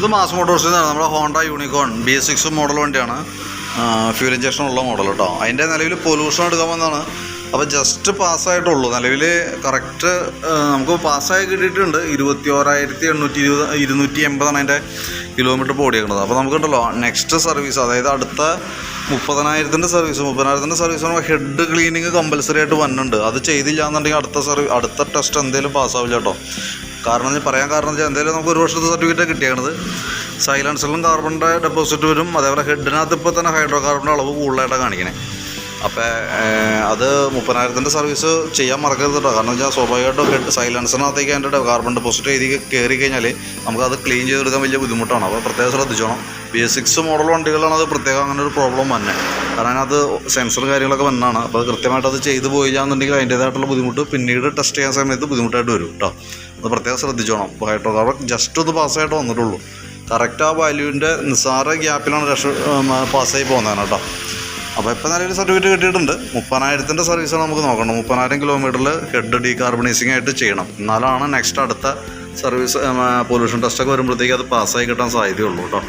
ഇത് മാസ് മോട്ടോഴ്സിൽ നിന്നാണ് നമ്മുടെ Honda Unicorn B six model വണ്ടിയാണ്. ഫ്യൂൽ ഇഞ്ചക്ഷൻ ഉള്ള മോഡൽ കേട്ടോ അതിന്റെ നിലവിൽ പൊല്യൂഷൻ എടുക്കാമെന്നാണ് അപ്പോൾ ജസ്റ്റ് പാസ്സായിട്ടുള്ളൂ നിലവിൽ കറക്റ്റ് നമുക്ക് പാസ്സായി കിട്ടിയിട്ടുണ്ട് ഇരുപത്തി ഓരായിരത്തി എണ്ണൂറ്റി ഇരുപത് ഇരുന്നൂറ്റി എൺപതാണ് അതിന്റെ കിലോമീറ്റർ ഓടിയേക്കുന്നത്. അപ്പോൾ നമുക്കുണ്ടല്ലോ നെക്സ്റ്റ് സർവീസ് അതായത് അടുത്ത മുപ്പതിനായിരത്തിന്റെ സർവീസ് മുപ്പതിനായിരത്തിന്റെ സർവീസ് ഹെഡ് ക്ലീനിങ് കമ്പൽസറി ആയിട്ട് വന്നിട്ടുണ്ട്. അത് ചെയ്തില്ല എന്നുണ്ടെങ്കിൽ അടുത്ത സർവീസ് അടുത്ത ടെസ്റ്റ് എന്തെങ്കിലും പാസ്സാവില്ല കേട്ടോ കാരണം ഞാൻ പറയാൻ കാരണം വെച്ചാൽ എന്തായാലും നമുക്ക് ഒരു വർഷത്തെ സർട്ടിഫിക്കറ്റ് കിട്ടിയാണത് സൈലൻസറിലും കാർബണിന്റെ ഡെപ്പോസിറ്റ് വരും. അതേപോലെ ഹെഡിനകത്ത് ഇപ്പോൾ തന്നെ ഹൈഡ്രോ കാർബണിന്റെ അളവ് കൂടുതലായിട്ടാണ് കാണിക്കണേ. അപ്പോൾ അത് മുപ്പതിനായിരത്തിന്റെ സർവീസ് ചെയ്യാൻ മറക്കരുത് കേട്ടോ. കാരണം വെച്ചാൽ സ്വാഭാവികമായിട്ടും ഹെഡ് സൈലൻസറിനകത്തേക്ക് അതിന്റെ കാർബൺ ഡെപ്പോസിറ്റ് എഴുതി കയറി കഴിഞ്ഞാൽ നമുക്കത് ക്ലീൻ ചെയ്തെടുക്കാൻ വലിയ ബുദ്ധിമുട്ടാണ്. അപ്പോൾ പ്രത്യേകം ശ്രദ്ധിച്ചോണം. ബി എസ് സിക്സ് മോഡൽ വണ്ടികളാണ് അത് പ്രത്യേകം അങ്ങനെ ഒരു പ്രോബ്ലം തന്നെ കാരണം അതിനകത്ത് സെൻസർ കാര്യങ്ങളൊക്കെ വന്നാണ്. അപ്പോൾ അത് കൃത്യമായിട്ട് അത് ചെയ്തു പോയില്ലാന്നുണ്ടെങ്കിൽ അതിന്റേതായിട്ടുള്ള ബുദ്ധിമുട്ട് പിന്നീട് ടെസ്റ്റ് ചെയ്യാൻ സമയത്ത് ബുദ്ധിമുട്ടായിട്ട് വരും കേട്ടോ. അത് പ്രത്യേകം ശ്രദ്ധിച്ചോണം. ഹൈഡ്രോ കാർബൺ ജസ്റ്റ് ഒന്ന് പാസ്സായിട്ട് വന്നിട്ടുള്ളൂ. കറക്റ്റ് ആ വാല്യൂവിന്റെ നിസ്സാര ഗ്യാപ്പിലാണ് രക്ഷ പാസ്സായി പോകുന്നതാണ് കേട്ടോ. അപ്പോൾ ഇപ്പോൾ നല്ലൊരു സർട്ടിഫിക്കറ്റ് കിട്ടിയിട്ടുണ്ട്. മുപ്പതിനായിരത്തിന്റെ സർവീസാണ് നമുക്ക് നോക്കണം. മുപ്പതിനായിരം കിലോമീറ്ററിൽ ഹെഡ് ഡീകാർബണൈസിങ് ആയിട്ട് ചെയ്യണം. എന്നാലാണ് നെക്സ്റ്റ് അടുത്ത സർവീസ് പൊല്യൂഷൻ ടെസ്റ്റൊക്കെ വരുമ്പോഴത്തേക്ക് അത് പാസ്സായി കിട്ടാൻ സാധ്യതയുള്ളൂ കേട്ടോ.